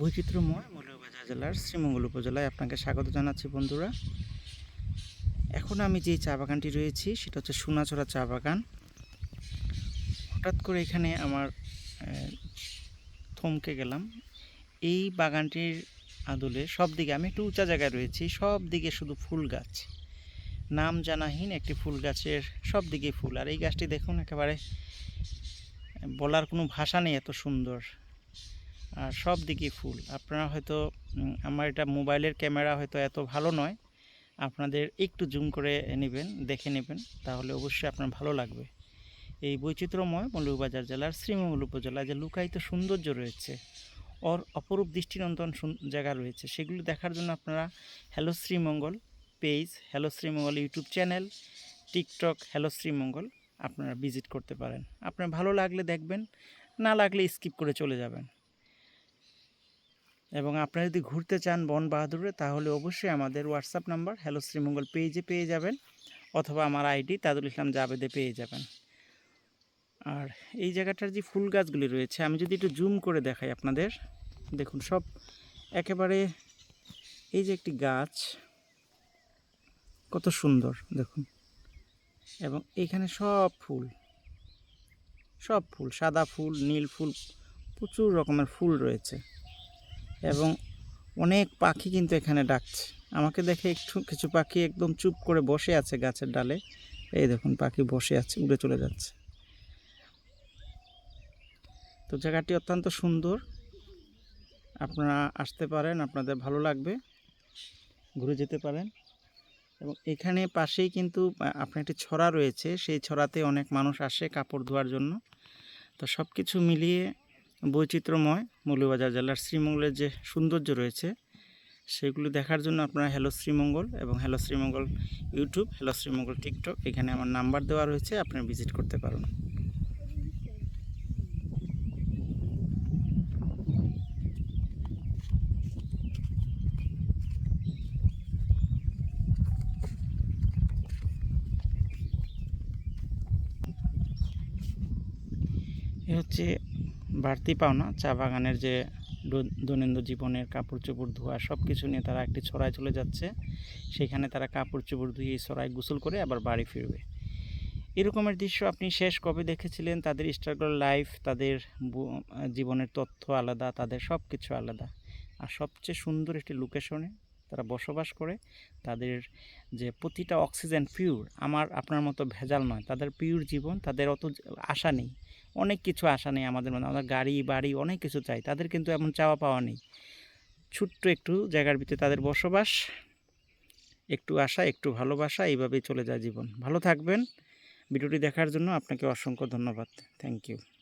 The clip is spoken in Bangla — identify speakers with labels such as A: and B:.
A: বৈচিত্র্যময় মৌলভীবাজার জেলার শ্রীমঙ্গল উপজেলায় আপনাকে স্বাগত জানাচ্ছি, বন্ধুরা। এখন আমি যে চা বাগানটি রয়েছি, সেটা হচ্ছে সোনাচড়া চা বাগান। হঠাৎ করে এখানে আমার থমকে গেলাম। এই বাগানটির আদলে সব দিকে আমি একটু উঁচা জায়গায় রয়েছি সব দিকে শুধু ফুল গাছ। নাম জানাহীন একটি ফুল গাছের সব দিকে ফুল। আর এই গাছটি দেখুন, একেবারে বলার কোনো ভাষা নেই এত সুন্দর। সব দিকে ফুল আপনারা হয়তো আমার এটা মোবাইলের ক্যামেরা হয়তো এত ভালো নয়। আপনাদের একটু জুম করে নেবেন, দেখে নেবেন, তাহলে অবশ্যই আপনার ভালো লাগবে। এই বৈচিত্র্যময় মৌলভীবাজার জেলার শ্রীমঙ্গল উপজেলায় যে লুকায়িত সৌন্দর্য রয়েছে ওর অপরূপ দৃষ্টিনন্দন জায়গা রয়েছে, সেগুলো দেখার জন্য আপনারা hello Sreemangal page hello Sreemangal YouTube channel TikTok hello Sreemangal আপনারা ভিজিট করতে পারেন। আপনার ভালো লাগলে দেখবেন, না লাগলে স্কিপ করে চলে যাবেন। এবং আপনারা যদি ঘুরতে চান বন বাহাদুরে, তাহলে অবশ্যই আমাদের হোয়াটসঅ্যাপ নাম্বার হ্যালো শ্রীমঙ্গল পেজে পেয়ে যাবেন, অথবা আমার আইডি তাজুল ইসলাম জাবেদে পেয়ে যাবেন। আর এই জায়গাটার যে ফুল গাছগুলি রয়েছে, আমি যদি একটু জুম করে দেখাই আপনাদের। দেখুন, সব একেবারে এই যে একটি গাছ, কত সুন্দর, দেখুন। এবং এইখানে সব ফুল সব ফুল, সাদা ফুল, নীল ফুল, প্রচুর রকমের ফুল রয়েছে। এবং অনেক পাখি কিন্তু এখানে ডাকছে। আমাকে দেখে একটু কিছু পাখি একদম চুপ করে বসে আছে গাছের ডালে। এই দেখুন, পাখি বসে আছে, উড়ে চলে যাচ্ছে। তো জায়গাটি অত্যন্ত সুন্দর। আপনারা আসতে পারেন, আপনাদের ভালো লাগবে। ঘুরে যেতে পারেন। এবং এখানে পাশেই কিন্তু আপনার একটি ছড়া রয়েছে। সেই ছড়াতে অনেক মানুষ আসে কাপড় ধোয়ার জন্য। তো সব কিছু মিলিয়ে বৈচিত্র্যময় মৌলভীবাজার জেলার শ্রীমঙ্গলের যে সৌন্দর্য রয়েছে, সেগুলো দেখার জন্য আপনারা হ্যালো শ্রীমঙ্গল এবং hello Sreemangal YouTube hello Sreemangal TikTok এখানে আমার নাম্বার দেওয়া রয়েছে আপনারা ভিজিট করতে পারেন এ হচ্ছে বাড়তি পাওনা চা বাগানের যে দৈনন্দিন জীবনের কাপড় চোপড়, ধোয়া সব কিছু নিয়ে তারা একটি ছড়ায় চলে যাচ্ছে। সেখানে তারা কাপড় চোপড় ধুয়ে এই ছড়ায় গোসল করে আবার বাড়ি ফিরবে। এরকমের দৃশ্য আপনি শেষ কবে দেখেছিলেন? তাদের স্ট্রাগল লাইফ, তাদের জীবনের তথ্য আলাদা, তাদের সব কিছু আলাদা। আর সবচেয়ে সুন্দর একটি লোকেশনে তারা বসবাস করে। তাদের যে প্রতিটা অক্সিজেন পিওর আমার, আপনার মতো ভেজাল নয়। তাদের পিওর জীবন, তাদের অত আশা নেই। অনেক কিছু আশা নেই আমাদের মধ্যে। আমাদের গাড়ি, বাড়ি অনেক কিছু চাই, তাদের কিন্তু এমন চাওয়া পাওয়া নেই। ছোট্ট একটু জায়গার ভিতরে তাদের বসবাস, একটু আশা, একটু ভালোবাসা, এইভাবেই চলে যায় জীবন। ভালো থাকবেন। ভিডিওটি দেখার জন্য আপনাকে অসংখ্য ধন্যবাদ। Thank you